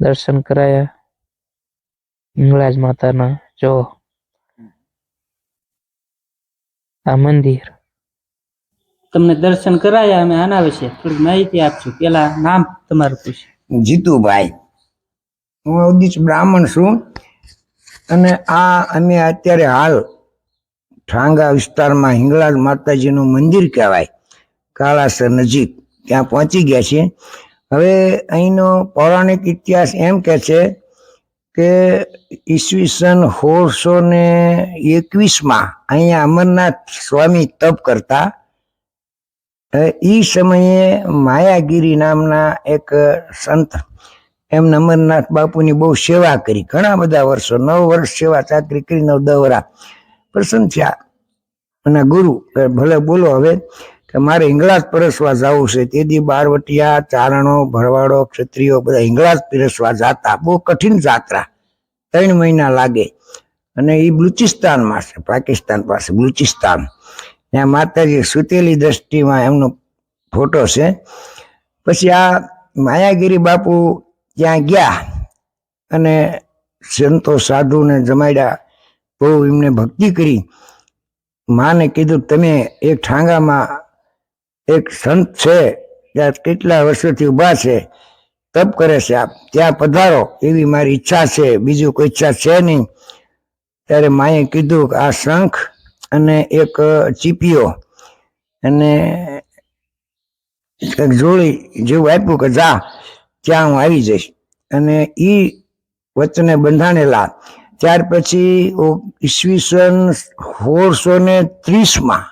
દર્શન કરાયા. હિંગળાજ માતાના જો આ મંદિર. તમને દર્શન કરાયા અમે આના વિશે થોડીક માહિતી આપશું. પેલા નામ તમારું પૂછ. જીતુભાઈ. હું અવદીશ બ્રાહ્મણ છું અને આ અમે અત્યારે હાલ ઠાંગા વિસ્તારમાં હિંગળાજ માતાજીનું મંદિર કહેવાય. કાળાસર નજીક. ત્યાં પહોંચી ગયા છીએ. હવે અહીંનો પૌરાણિક ઇતિહાસ એમ કે છે કે ઈસવીસન સોળસો ને એકવીસમાં અહીંયા અમરનાથ સ્વામી તપ કરતા. એ સમયે માયાગીરી નામના એક સંત એમને અમરનાથ બાપુની બહુ સેવા કરી. ઘણા બધા વર્ષો, નવ વર્ષ સેવા ચાકરી કરી નવ દવરા પ્રસન્ન થયા. અને ગુરુ, ભલે બોલો હવે કે મારે હિંગળાજ પરસવા જવું છે. તેથી બારવટિયા, ચારણો, ભરવાડો, ક્ષત્રિયો બધા હિંગળાજ પીરસવા જાતા. બહુ કઠિન જાત્રા. ત્રણ મહિના લાગે. અને એ બલુચિસ્તાનમાં છે, પાકિસ્તાન પાસે, બલુચિસ્તાન. ત્યાં માતાજી સુતેલી દ્રષ્ટિમાં એમનો ફોટો છે. પછી આ માયાગીરી બાપુ ત્યાં ગયા અને સંતો સાધુને જમાડ્યા. બહુ એમને ભક્તિ કરી. માને કીધું, તમે એક ઠાંગામાં એક સંત છે, ત્યાં કેટલા વર્ષોથી ઊભા છે, તપ કરે છે આપ, ત્યાં પધારો, એવી મારી ઈચ્છા છે, બીજું કોઈ ઈચ્છા છે નહીં. ત્યારે માએ કીધું કે આ શંખ અને એક ચીપીઓ અને કંઈક જોડી જેવું આપ્યું કે જા, ત્યાં હું આવી જઈશ. અને એ વચને બંધાણેલા. ત્યાર પછી ઈસવીસન સોળસો ને ત્રીસમાં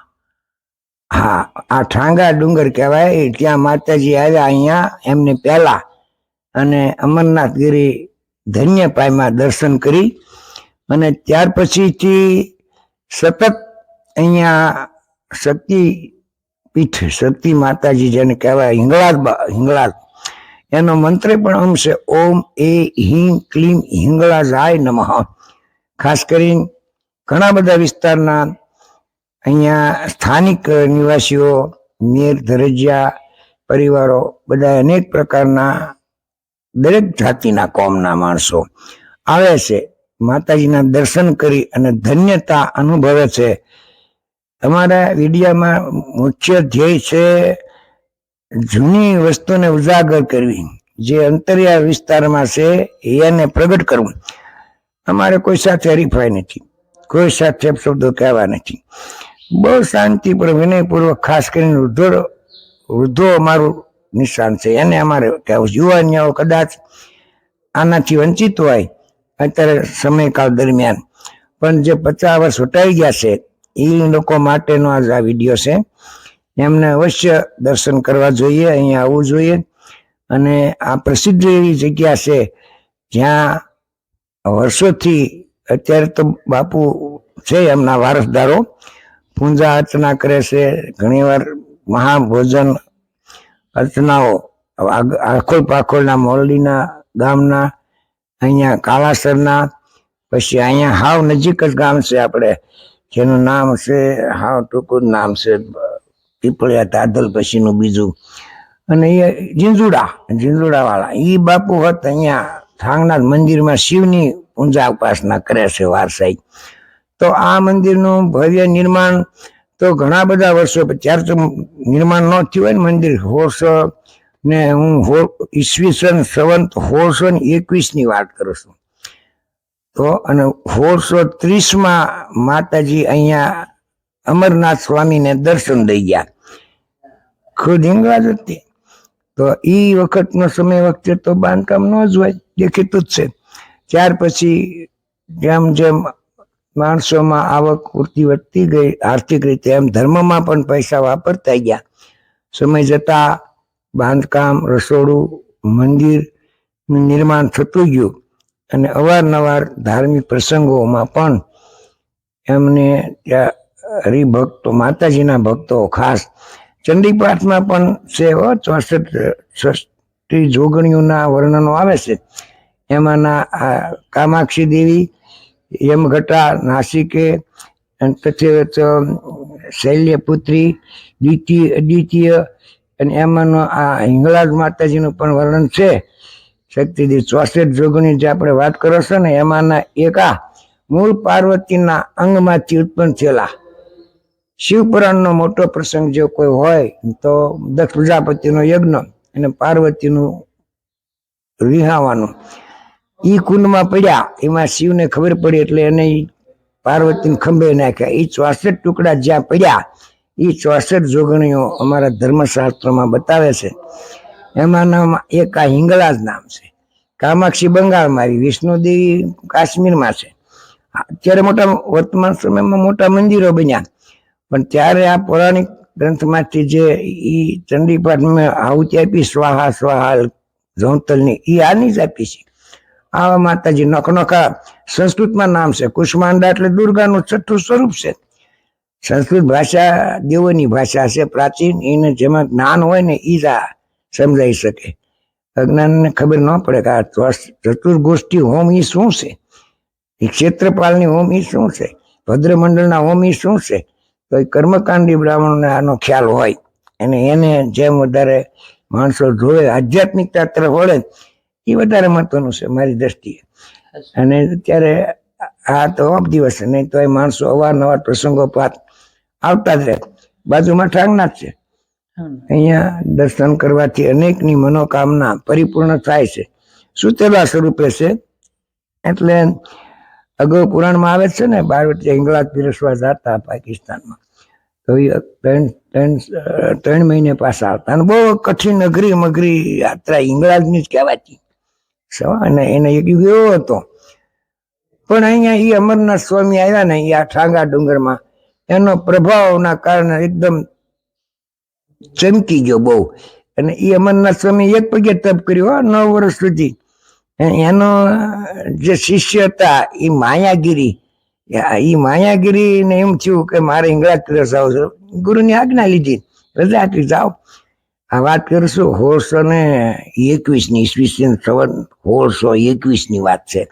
હા, આ ઠાંગા ડુંગર કહેવાય ત્યાં માતાજી આવ્યા અહીંયા એમને પહેલા. અને અમરનાથગીરી ધન્ય પાયમાં દર્શન કરી. અને ત્યાર પછીથી સતત અહીંયા શક્તિ પીઠ, શક્તિ માતાજી જેને કહેવાય હિંગળાજ બા- હિંગળાજ એનો મંત્ર પણ આમ છે, ઓમ એ હિંગ ક્લીમ હિંગળાજાય નમઃ. ખાસ કરીને ઘણા બધા વિસ્તારના અહીંયા સ્થાનિક નિવાસીઓ, મેર, ધરજિયા પરિવારો બધા અનેક પ્રકારના દરેક જાતિના કોમના માણસો આવે છે. માતાજીના દર્શન કરી અને ધન્યતા અનુભવે છે. અમારા વિડીયામાં મુખ્ય ધ્યેય છે જૂની વસ્તુને ઉજાગર કરવી. જે અંતરિયાળ વિસ્તારમાં છે એને પ્રગટ કરવું. અમારે કોઈ સાથે હરીફાઈ નથી. કોઈ સાથે શબ્દો કહેવા નથી. બહુ શાંતિ પર વિનયપૂર્વક ખાસ કરીને વૃદ્ધો વૃદ્ધો અમારું નિશાન છે. એને અમારે. યુવાનીઓ કદાચ આનાથી વંચિત હોય, અત્યારે સમયકાળ દરમિયાન. પણ જે પચાસ વર્ષ વટાઈ ગયા છે એ લોકો માટેનો આજ આ વીડિયો છે. એમને અવશ્ય દર્શન કરવા જોઈએ, અહીંયા આવવું જોઈએ. અને આ પ્રસિદ્ધ એવી જગ્યા છે, જ્યાં વર્ષોથી અત્યારે તો બાપુ છે એમના વારસદારો. પૂજા અર્ચના કરે છે. ઘણીવાર મહાભોજન અર્ચનાઓ આખોલ પાખોલના મોરડીના ગામના, અહીંયા કાળાસરના પછી અહીંયા હાવ નજીક જ ગામ છે આપણે, જેનું નામ છે, હાવ ટૂંકું નામ છે, પીપળિયા તાદલ પછીનું બીજું. અને એ જીંજુડા ઝીંઝુડા વાળા એ બાપુ હત અહીંયા થાંગનાથ મંદિરમાં શિવની પૂજા ઉપાસના કરે છે વારસાઈ. તો આ મંદિરનું ભવ્ય નિર્માણ તો ઘણા બધા વર્ષો ત્યારે તો નિર્માણ ન થયું હોય ને મંદિર હોળસો ને હું હો- ઈસવીસન સવંત હોળસો ને એકવીસની વાત કરું છું. તો અને હોળસો ત્રીસમાં માતાજી અહીંયા અમરનાથ સ્વામીને દર્શન દઈ ગયા. ખુદ હિંગળાજ હતી તો એ વખતનો સમય વખતે તો બાંધકામ ન જ હોય, દેખીતું જ છે. ત્યાર પછી જેમ જેમ માણસોમાં આવક પૂરતી વધતી ગઈ, આર્થિક રીતે એમ ધર્મમાં પણ પૈસા વાપરતા ગયા. સમય જતા બાંધકામ, રસોડું, મંદિર નિર્માણ થતું ગયું અને અવારનવાર ધાર્મિક પ્રસંગોમાં પણ એમને હરિભક્તો, માતાજીના ભક્તો, ખાસ ચંડીપાઠમાં પણ છે ચોસઠ ષષ્ઠી જોગણીઓના વર્ણનો આવે છે. એમાંના આ કામાક્ષી દેવી યમઘટા, નાસિકે, અને તથે શૈલ્યપુત્રી, દ્વિતીય, અદ્વિતીય, અને એમાંનો આ હિંગળાજ માતાજીનું પણ વર્ણન છે. શક્તિદેવ ચોસઠ જોગની જે આપણે વાત કરો છો ને, એમાંના એકા મૂળ પાર્વતીના અંગમાંથી ઉત્પન્ન થયેલા. શિવપુરાણનો મોટો પ્રસંગ જો કોઈ હોય, તો દક્ષ પ્રજાપતિનો યજ્ઞ અને પાર્વતીનું વિહાવાનું. ઈ કુંડમાં પડ્યા. એમાં શિવને ખબર પડી એટલે એને પાર્વતીને ખંભે નાખ્યા. એ ચોસઠ ટુકડા જ્યાં પડ્યા એ ચોસઠ જોગણીઓ અમારા ધર્મશાસ્ત્રમાં બતાવે છે. એમાંના એક આ હિંગળાજ નામ છે. કામાક્ષી બંગાળમાં આવી વિષ્ણુદેવી કાશ્મીરમાં છે. અત્યારે મોટા વર્તમાન સમયમાં મોટા મંદિરો બન્યા. પણ ત્યારે આ પૌરાણિક ગ્રંથમાંથી જે એ ચંડીપાઠ મેં આહુતિ આપી, સ્વાહા સ્વાહા ઝોંતલની એ આની જ આપી છે. આવા માતાજી નખનખા સંસ્કૃતમાં નામ છે કુષ્માંડા એટલે દુર્ગાનું છઠ્ઠું સ્વરૂપ છે. સંસ્કૃત ભાષા દેવોની ભાષા છે પ્રાચીન. એને જેમાં જ્ઞાન હોય ને ઈજા સમજાઈ શકે. અજ્ઞાનને ખબર ન પડે કે આ ચતુર્ગોષ્ઠી હોમ ઈ શું છે? એ ક્ષેત્રપાલની હોમ ઈ શું છે? ભદ્રમંડળના હોમ ઈ શું છે? તો કર્મકાંડી બ્રાહ્મણને આનો ખ્યાલ હોય. અને એને જેમ વધારે માણસો જોવે, આધ્યાત્મિકતા તરફ વળે એ વધારે મહત્વનું છે મારી દ્રષ્ટિએ. અને અત્યારે આ તો અપ દિવસ છે નહીં તો એ માણસો અવારનવાર પ્રસંગો પાત આવતા જ રહે. બાજુમાં ઠાંગનાથ છે. અહીંયા દર્શન કરવાથી અનેકની મનોકામના પરિપૂર્ણ થાય છે. સુતેલા સ્વરૂપે છે. એટલે અગાઉ પુરાણમાં આવે છે ને બારવટી ઇંગ્લાજ પીરસવા જતા પાકિસ્તાનમાં. તો એ ત્રણ ત્રણ ત્રણ મહિને પાછા આવતા. અને બહુ કઠિન અઘરી મઘરી યાત્રા ઇંગ્લાજની જ કહેવાતી અને એને એક એવો હતો. પણ અહીંયા એ અમરનાથ સ્વામી આવ્યા ને આ ઠાંગા ડુંગરમાં, એનો પ્રભાવના કારણે એકદમ ચમકી ગયો બહુ. અને એ અમરનાથ સ્વામી એક પગે તપ કર્યો નવ વર્ષ સુધી. એનો જે શિષ્ય હતા એ માયાગીરી. એ માયાગીરી ને એમ થયું કે મારે ઇંગળા પ્રદેશ આવું ગુરુની આજ્ઞા લીધી. રજા આપી જાઓ. આ વાત કરશું સોળસો ને એકવીસની, ઈસવીસન સવન સોળસો એકવીસની વાત છે.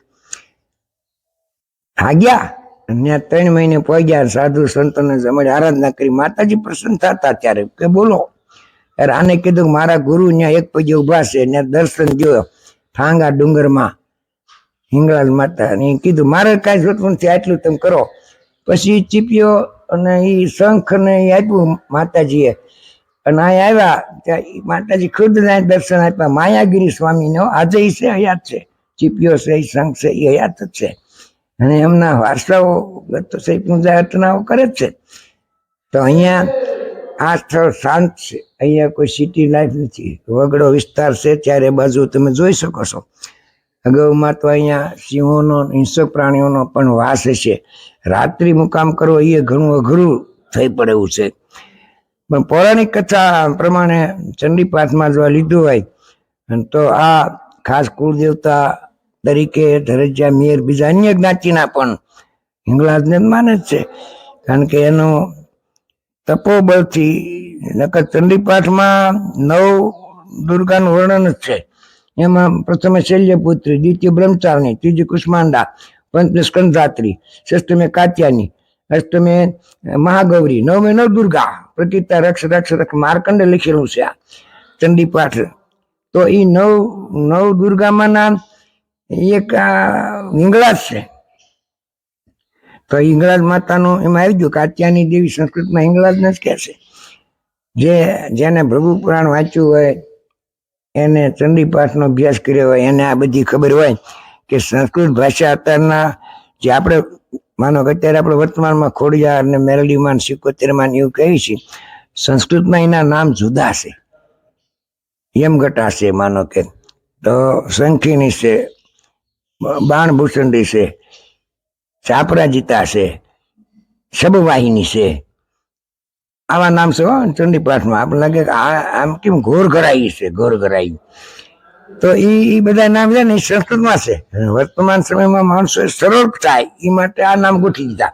ભાગ્યા? અને ત્રણ મહિને પહોંચ્યા સાધુ સંતોને જમણે આરાધના કરી. માતાજી પ્રસન્ન થતા ત્યારે કે બોલો, ત્યારે આને કીધું મારા ગુરુ ત્યાં એક પગે ઊભા છે ત્યાં દર્શન જોયો. ઠાંગા ડુંગરમાં હિંગળાજ માતા અને કીધું, મારે કાંઈ જોતું નથી, આટલું તમે કરો. પછી ચીપ્યો અને એ શંખ ને ઈ આપ્યું માતાજીએ. અને અહીં આવ્યા ત્યાં માતાજી ખુદ દર્શન આપ્યા. માયાગીરી સ્વામીનો આજે છે, હયાત છે. ચીપીઓ છે શંખ છે એ હયાત જ છે. અને એમના વારસાઓ સહી પૂજા અર્ચનાઓ કરે જ છે. તો અહીંયા આ સ્થળ શાંત છે. અહીંયા કોઈ સિટી લાઈફ નથી. વગડો વિસ્તાર છે, ચારે બાજુ તમે જોઈ શકો છો. અગાઉમાં તો અહીંયા સિંહોનો હિંસક પ્રાણીઓનો પણ વાસ છે રાત્રિ મુકામ કરવો એ ઘણું અઘરું થઈ પડે એવું છે. પણ પૌરાણિક કથા પ્રમાણે ચંડીપાઠમાં જો લીધું હોય તો આ ખાસ કુળદેવતા તરીકે ધરજ્યા મેર બીજા અન્ય જ્ઞાતિના પણ હિંગલાજને માને છે. કારણ કે એનો તપોબળથી, નકર ચંડીપાઠમાં નવ દુર્ગાનું વર્ણન જ છે. એમાં પ્રથમે શૈલ્યપુત્રી, દ્વિતીય બ્રહ્મચારની ત્રીજી કુષ્માંડા પંચમે સ્કંધાત્રી, ષષ્ઠમે કાત્યાની અષ્ટમે મહાગૌરી, નવમે નવ દુર્ગા પ્રતિતા રક્ષ રક્ષ રક્ષ, માર્કંડ લખેલું છે આ ચંડીપાઠ. તો એ નવ નવ દુર્ગામાંના એક હિંગળાજ છે. તો હિંગળાજ માતાનું એમાં આવી ગયું કાત્યાની દેવી સંસ્કૃતમાં હિંગળાજને જ કહે છે. જે, જેને પ્રભુ પુરાણ વાંચ્યું હોય, એને ચંડીપાઠનો અભ્યાસ કર્યો હોય, એને આ બધી ખબર હોય કે સંસ્કૃત ભાષા અત્યારના જે આપણે માનો કે અત્યારે આપણે વર્તમાનમાં ખોડિયાર ને મેરડીમાં સિકોતેરમાં એવું કહીએ છીએ, સંસ્કૃતમાં એના નામ જુદા છે. યમઘટા છે, માનો કે. તો શંખીની છે બાણભૂષણી છે, ચાપરાજીતા છે, શબવાહિની છે. આવા નામ છે ચંડીપાઠમાં. આપણે લાગે આ આમ કેમ ઘોર ઘરાઈ છે, ઘોર ઘરાઈ. તો એ બધા નામ છે ને એ સંસ્કૃતમાં છે. વર્તમાન સમયમાં માણસો સરળ થાય એ માટે આ નામ ગોઠવી દીધા.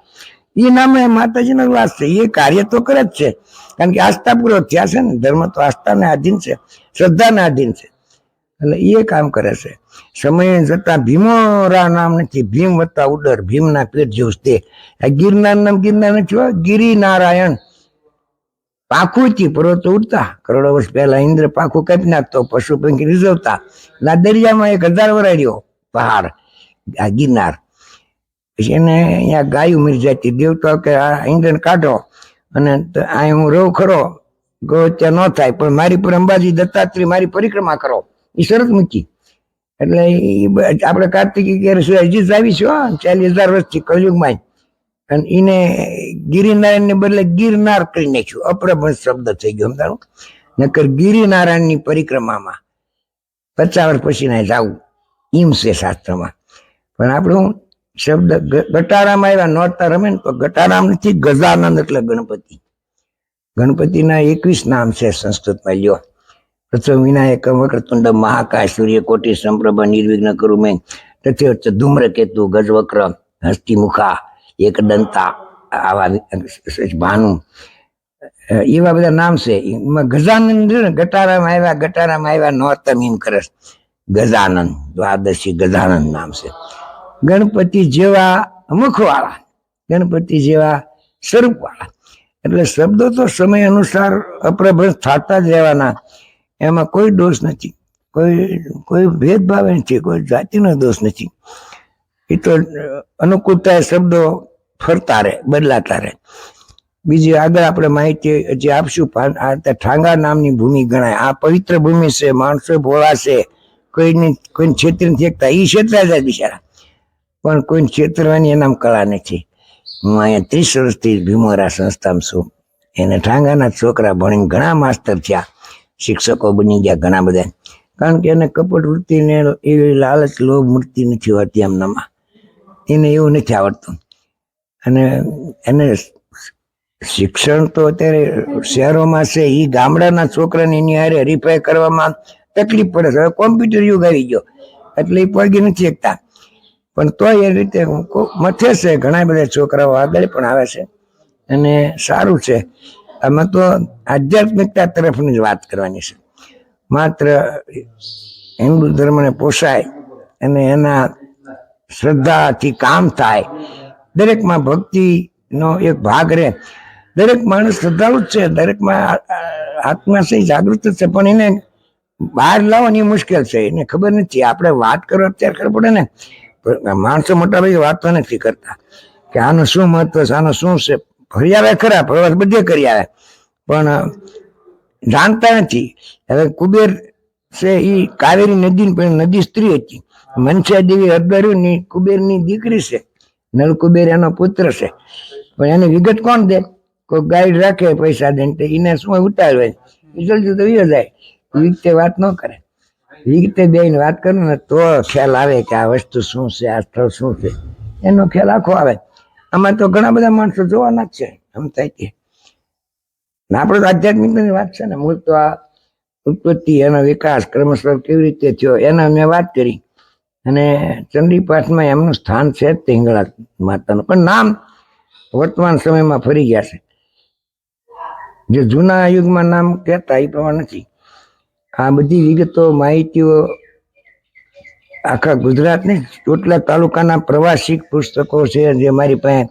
એ નામ માતાજીનો વાસ છે. એ કાર્ય તો કરે જ છે. કારણ કે આસ્થાપૂર્વક થયા છે ને, ધર્મ તો આસ્થાને આધીન છે, શ્રદ્ધાને આધીન છે. એટલે એ કામ કરે છે. સમય જતા ભીમોરા નામ નથી, ભીમ વત્તા ઉદર ભીમના પેટ જેવું તે. આ ગિરનાર નામ ગિરનાર નથી ગિરિનારાયણ. પાંખુંથી પર્વતો ઉડતા. કરોડો વર્ષ પહેલા ઇન્દ્ર પાંખું કાપી નાખતો, પશુ પંખી રીઝવતા. ના દરિયામાં એક હજાર વરાડ્યો પહાડ, આ ગિરનાર. પછી એને અહીંયા ગાયું મરી જતી. દેવતા કે આ ઇન્દ્રને કાઢો અને અહીં હું રહું ખરો. ગોત્યા ન થાય, પણ મારી પર અંબાજી દત્તાત્રી મારી પરિક્રમા કરો. એ શરત મૂકી. એટલે આપણે કાર્તિકી શું હજી જ આવી છું ચાલીસ હજાર વર્ષથી કળયુગમાં અને એને ગિરિનારાયણ ને બદલે ગિરનાર કરી નાખ્યું. અપ્રભણ શબ્દ થઈ ગયો, સમજાણું? નકર ગિરિનારાયણની પરિક્રમામાં પચાસ વર્ષ પછી ના જવું. એમ છે શાસ્ત્રમાં. પણ આપણું શબ્દ ગટારામ આવ્યા, નોરતા રમે ને તો ગટારામ નથી, ગજાનંદ એટલે ગણપતિ. ગણપતિના એકવીસ નામ છે સંસ્કૃતમાં, લ્યો. પ્રથમ વિનાયક, વક્રતુંડ, મહાકાય, સૂર્યકોટી સંપ્રભ નિર્વિઘ્ન કરું મેં તથ્ય ધૂમ્રકેતુ, ગજવક્ર, હસ્તિમુખા, એકદંતા આવા ભાનું એવા બધા નામ છે. એમાં ગજાનંદ છે ને, ગટારામ આવ્યા, ગટારામાં આવ્યા નોતમ એમ કરે ગજાનંદ, દ્વાદશી ગજાનંદ નામ છે. ગણપતિ જેવા મુખવાળા, ગણપતિ જેવા સ્વરૂપવાળા. એટલે શબ્દો તો સમય અનુસાર અપ્રભ્રંશ થતા જ રહેવાના. એમાં કોઈ દોષ નથી. કોઈ કોઈ ભેદભાવ નથી, કોઈ જાતિનો દોષ નથી. એ તો અનુકૂળતા શબ્દો ફરતા રહે, બદલાતા રહે. બીજી આગળ આપણે માહિતી હજી આપશું આ ઠાંગા નામની ભૂમિ ગણાય. આ પવિત્ર ભૂમિ છે, માણસો ભોળા છે. કોઈને કોઈને છેતરી નથી એકતા એ ક્ષેત્ર જાય બિચારા. પણ કોઈને ક્ષેત્રવાની એનામ કળા નથી. હું અહીંયા ત્રીસ વર્ષથી ભીમોરા સંસ્થામાં છું. એને ઠાંગાના છોકરા ભણીને ઘણા માસ્તર થયા. શિક્ષકો બની ગયા ઘણા બધા. કારણ કે એને કપટ વૃત્તિને એવી લાલચ, લોભ મૂર્તિ નથી હોતી એમનામાં એને એવું નથી આવડતું. અને એને શિક્ષણ તો અત્યારે શહેરોમાં છે એ ગામડાના છોકરાને એની હારે હરીફાઈ કરવામાં તકલીફ પડે છે. હવે કોમ્પ્યુટર યુગ આવી ગયો, એટલે એ પગી નથી એકતા. પણ તોય એ રીતે મથે છે, ઘણા બધા છોકરાઓ આગળ પણ આવે છે. અને સારું છે. આમાં તો આધ્યાત્મિકતા તરફની જ વાત કરવાની છે. માત્ર હિન્દુ ધર્મને પોષાય અને એના શ્રદ્ધાથી કામ થાય દરેકમાં ભક્તિનો એક ભાગ રહે. દરેક માણસ શ્રદ્ધાળુ છે. દરેકમાં આત્મા છે જાગૃત છે. પણ એને બહાર લાવવાની મુશ્કેલ છે. એને ખબર નથી. આપણે વાત કરો અત્યારે ખબર પડે ને. માણસો મોટા ભાઈ વાતો નથી કરતા કે આનું શું મહત્વ છે, આનું શું છે. ફરી આવે ખરા, પ્રવાસ બધે કરી આવે. પણ જાણતા નથી. હવે કુબેર છે, એ કાવેરી નદી નદી સ્ત્રી હતી. મનસા દેવી અરદારુની કુબેરની દીકરી છે. નળ કુબેર એનો પુત્ર છે. પણ એની વિગત કોણ દે? કોઈ ગાઈડ રાખે પૈસા દે તો એને શું ઉતારવે જલ્દી તો વિયો જાય. વિગતે વાત ન કરે. વિગતે બેન વાત કરે ને તો ખ્યાલ આવે કે આ વસ્તુ શું છે? આ સ્થળ શું છે? એનો ખ્યાલ આખો આવે. આમાં તો ઘણા બધા માણસો જોવાના જ છે એમ થાય કે આપણે તો આધ્યાત્મિકની વાત છે ને. મૂળ તો આ ઉત્પત્તિ એનો વિકાસ ક્રમશઃ કેવી રીતે થયો એના મેં વાત કરી. અને ચંડીપાઠમાં એમનું સ્થાન છે તિંગળા માતાનું. પણ નામ વર્તમાન સમયમાં ફરી ગયા છે. જે જૂના યુગમાં નામ કહેતા એ પ્રમાણે નથી. આ બધી વિગતો, માહિતીઓ આખા ગુજરાતની ચોટલા તાલુકાના પ્રવાસી પુસ્તકો છે જે મારી પાસે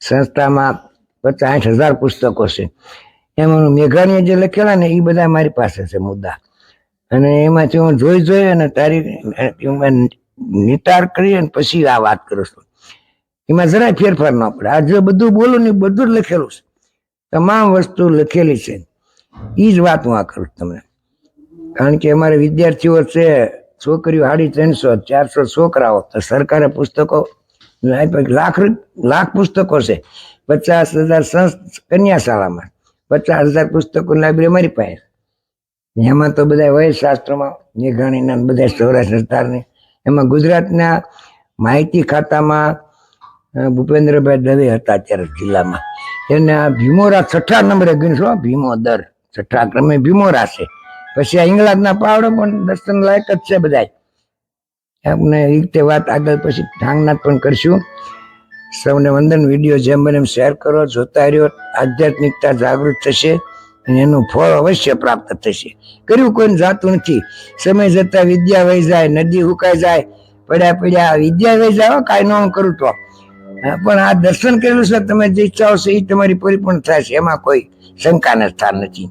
સંસ્થામાં પચાસ હજાર પુસ્તકો છે. એમાં મેઘાણીએ જે લખેલા ને એ બધા મારી પાસે છે મુદ્દા. અને એમાંથી હું જોઈ જોઈ અને તારી, એમાં નિતાર કરી અને પછી આ વાત કરું છું. એમાં જરાય ફેરફાર ન પડે. આ જે બધું બોલું ને બધું જ લખેલું છે. તમામ વસ્તુ લખેલી છે. એ જ વાત હું આ કરું તમને. કારણ કે અમારે વિદ્યાર્થીઓ છે, છોકરીઓ સાડી ત્રણસો, ચારસો છોકરાઓ. તો સરકારે પુસ્તકો લાખ લાખ પુસ્તકો છે. પચાસ હજાર સંસ્થ કન્યા શાળામાં પચાસ હજાર પુસ્તકો લાઇબ્રેરી મારી પાસે. એમાં તો બધા વય શાસ્ત્રોમાં મેઘાણીના બધા સૌરાષ્ટ્ર સરકારની. એમાં ગુજરાતના માહિતી ખાતામાં ભૂપેન્દ્રભાઈ દવે હતા અત્યારે જિલ્લામાં. એને આ ભીમોરા છઠ્ઠા નંબરે ગણશો ભીમોદર છઠ્ઠા ક્રમે ભીમોરા છે. પછી આ ઇંગ્લેન્ડના પાવડો પણ દર્શન લાયક જ છે બધા આપણે એ રીતે વાત આગળ પછી ઠાંગનાથ પણ કરશું. સૌને વંદન, વીડિયો જેમ બને એમ શેર કરો, જોતા રહ્યો. આધ્યાત્મિકતા જાગૃત થશે. અને એનું ફળ અવશ્ય પ્રાપ્ત થશે. કર્યું કોઈને જાતું નથી. સમય જતા વિદ્યા વહી જાય, નદી હુકાઈ જાય, પડ્યા પડ્યા વિદ્યા વહી જાય કાંઈ ન કરું તો. પણ આ દર્શન કરેલું છે, તમે જે ઈચ્છાઓ છે એ તમારી પરિપૂર્ણ છે. એમાં કોઈ શંકાને સ્થાન નથી.